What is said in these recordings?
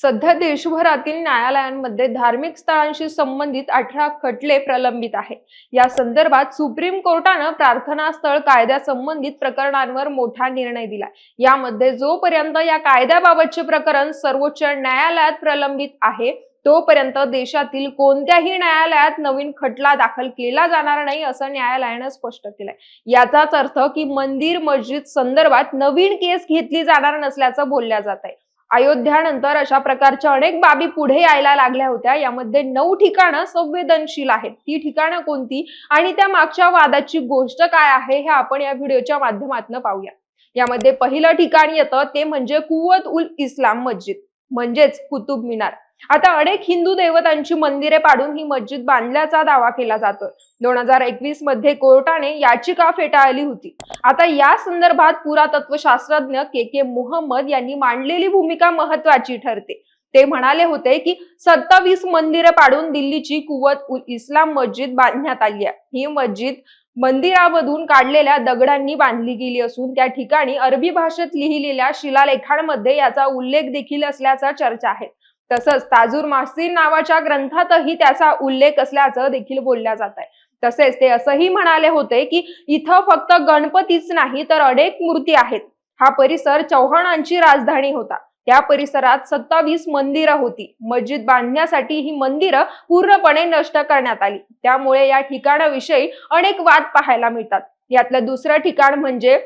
सध्या देशभरातील न्यायालयांमध्ये धार्मिक स्थळांशी संबंधित अठरा खटले प्रलंबित आहे या संदर्भात सुप्रीम कोर्टानं प्रार्थना स्थळ कायद्यासंबंधित प्रकरणांवर मोठा निर्णय दिला यामध्ये जोपर्यंत या कायद्याबाबतचे प्रकरण सर्वोच्च न्यायालयात प्रलंबित आहे तोपर्यंत देशातील कोणत्याही न्यायालयात नवीन खटला दाखल केला जाणार नाही असं न्यायालयानं स्पष्ट केलंय. याचाच अर्थ की मंदिर मस्जिद संदर्भात नवीन केस घेतली जाणार नसल्याचं बोलल्या जात आहे. अयोध्यानंतर अशा प्रकारच्या अनेक बाबी पुढे यायला लागल्या होत्या. यामध्ये नऊ ठिकाणं संवेदनशील आहेत. ती ठिकाणं कोणती आणि त्या मागच्या वादाची गोष्ट काय आहे हे आपण या व्हिडिओच्या माध्यमातून पाहूया. यामध्ये पहिलं ठिकाण येतं ते म्हणजे कुवत उल इस्लाम मस्जिद म्हणजेच कुतुब मिनार. आता अनेक हिंदू देवतांची मंदिरे पाडून ही मस्जिद बांधल्याचा दावा केला जातोय. दोन हजार एकवीसमध्ये कोर्टाने याचिका फेटाळली होती. आता या संदर्भात पुरातत्व शास्त्रज्ञ के के मोहम्मद यांनी मांडलेली भूमिका महत्वाची ठरते. ते म्हणाले होते की सत्तावीस मंदिरे पाडून दिल्लीची कुवत उल इस्लाम मस्जिद बांधण्यात आली आहे. ही मस्जिद मंदिरामधून काढलेल्या दगडांनी बांधली गेली असून त्या ठिकाणी अरबी भाषेत लिहिलेल्या शिलालेखांमध्ये याचा उल्लेख देखील असल्याचा चर्चा आहे. तसंच ताजूर मासीर नावाच्या ग्रंथातही त्याचा उल्लेख असल्याचं देखील बोलल्या जात आहे. तसेच ते असंही म्हणाले होते की इथं फक्त गणपतीच नाही तर अनेक मूर्ती आहेत. हा परिसर चव्हाणांची राजधानी होता. त्या परिसरात सत्तावीस मंदिरं होती. मस्जिद बांधण्यासाठी ही मंदिरं पूर्णपणे नष्ट करण्यात आली. त्यामुळे या ठिकाणाविषयी अनेक वाद पाहायला मिळतात. यातलं दुसरं ठिकाण म्हणजे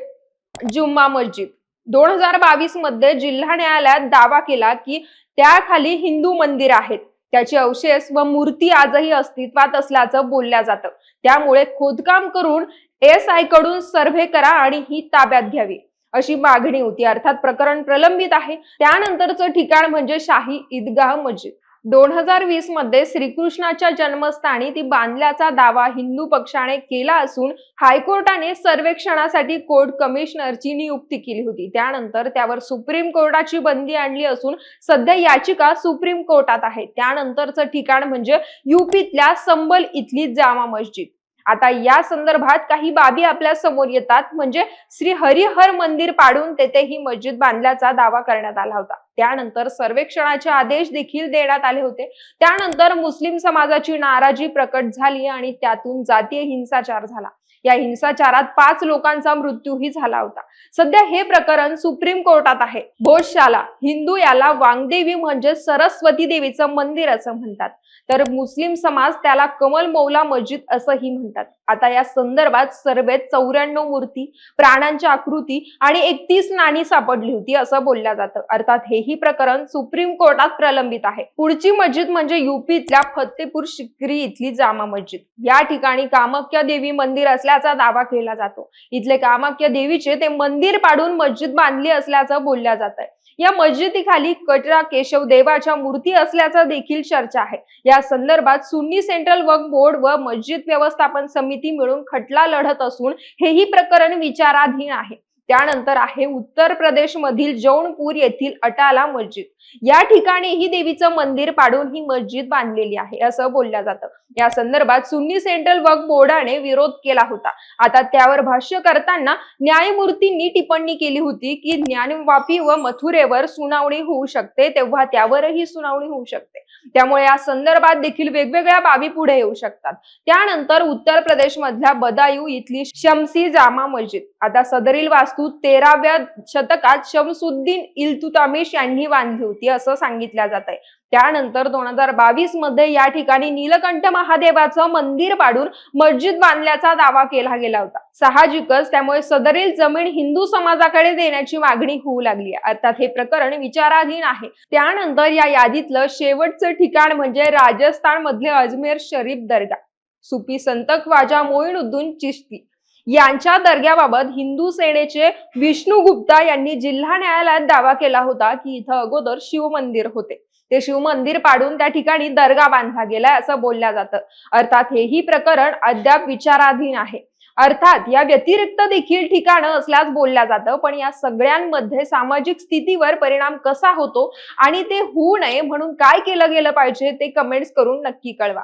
जुम्मा मस्जिद. दोन हजार बावीसमध्ये जिल्हा न्यायालयात दावा केला की त्याखाली हिंदू मंदिर आहेत. त्याचे अवशेष व मूर्ती आजही अस्तित्वात असल्याचं बोलल्या जातं. त्यामुळे खोदकाम करून एस आयकडून सर्व्हे करा आणि ही ताब्यात घ्यावी अशी मागणी होती. अर्थात प्रकरण प्रलंबित आहे. त्यानंतरचं ठिकाण म्हणजे शाही ईदगाह मस्जिद. दोन हजार वीसमध्ये श्रीकृष्णाच्या जन्मस्थानी ती बांधल्याचा दावा हिंदू पक्षाने केला असून हायकोर्टाने सर्वेक्षणासाठी कोर्ट कमिशनरची नियुक्ती केली होती. त्यानंतर त्यावर सुप्रीम कोर्टाची बंदी आणली असून सध्या याचिका सुप्रीम कोर्टात आहे. त्यानंतरचं ठिकाण म्हणजे युपीतल्या संबल इथली जामा मस्जिद. आता या संदर्भात काही बाबी आपल्यासमोर येतात. म्हणजे श्री हरिहर मंदिर पाडून तेथे ही मस्जिद बांधल्याचा दावा करण्यात आला होता. त्यानंतर सर्वेक्षणाचे आदेश देखील देण्यात आले होते. त्यानंतर मुस्लिम समाजाची नाराजी प्रकट झाली आणि त्यातून जातीय हिंसाचार झाला. या हिंसाचारात पाच लोकांचा मृत्यूही झाला होता. सध्या हे प्रकरण सुप्रीम कोर्टात आहे. भोजशाला हिंदू याला वांगदेवी म्हणजे सरस्वती देवीचं मंदिर असं म्हणतात. तर मुस्लिम समाज त्याला कमल मौला मस्जिद असंही म्हणतात. आता या संदर्भात सर्वेत चौऱ्याण्णव मूर्ती प्राण्यांच्या आकृती आणि एकतीस नाणी सापडली होती असं बोलल्या जातं. अर्थात हेही प्रकरण सुप्रीम कोर्टात प्रलंबित आहे. पुढची मस्जिद म्हणजे युपीतल्या फतेपूर शिक्री इथली जामा मस्जिद. या ठिकाणी कामाख्या देवी मंदिर असल्याचा दावा केला जातो. इथले कामाख्या देवीचे ते मंदिर पाडून मस्जिद बांधली असल्याचं बोलल्या जात आहे या मस्जिदीखाली कटरा केशव देवाच्या मूर्ती असल्याचा देखील चर्चा आहे. या संदर्भात सुन्नी सेंट्रल वक्फ बोर्ड व मस्जिद व्यवस्थापन समिती मिळून खटला लढत असून हेही प्रकरण विचाराधीन आहे. त्यानंतर आहे उत्तर प्रदेश मधील जौनपूर येथील अटाला मस्जिद. या ठिकाणी ही देवीचं मंदिर पाडून ही मस्जिद बांधलेली आहे असं बोललं जातं. या संदर्भात सुन्नी सेंट्रल वक्फ बोर्डाने विरोध केला होता. आता त्यावर भाष्य करताना न्यायमूर्तींनी टिप्पणी केली होती की ज्ञानवापी व मथुरेवर सुनावणी होऊ शकते तेव्हा त्यावरही सुनावणी होऊ शकते. त्यामुळे या संदर्भात देखील वेगवेगळ्या बाबी पुढे येऊ शकतात. त्यानंतर उत्तर प्रदेश मधल्या बदायू इथली शमसी जामा मस्जिद. आता सदरील वास्तू तेराव्या शतकात शमसुद्दीन इल्तुतामिश यांनी बांधली होती असं सांगितलं जात आहे त्यानंतर दोन हजार बावीसमध्ये या ठिकाणी नीलकंठ महादेवाचं मंदिर पाडून मस्जिद बांधल्याचा दावा केला गेला होता. साहजिकच त्यामुळे सदरील जमीन हिंदू समाजाकडे देण्याची मागणी होऊ लागली अर्थात हे प्रकरण विचाराधीन आहे. त्यानंतर या यादीतलं शेवटचं ठिकाण म्हणजे राजस्थान मधले अजमेर शरीफ दर्गा. सुफी संत ख्वाजा मोईनुद्दीन चिश्ती यांच्या दर्ग्याबाबत हिंदू सेनेचे विष्णू गुप्ता यांनी जिल्हा न्यायालयात दावा केला होता की इथं अगोदर शिवमंदिर होते. ते शिवमंदिर पाडून त्या ठिकाणी दर्गा बांधला गेलाय असं बोलल्या जातं. अर्थात हेही प्रकरण अद्याप विचाराधीन आहे. अर्थात या व्यतिरिक्त देखील ठिकाणं असल्यास बोलल्या जातं पण या सगळ्यांमध्ये सामाजिक स्थितीवर परिणाम कसा होतो आणि ते होऊ नये म्हणून काय केलं गेलं पाहिजे ते कमेंट्स करून नक्की कळवा.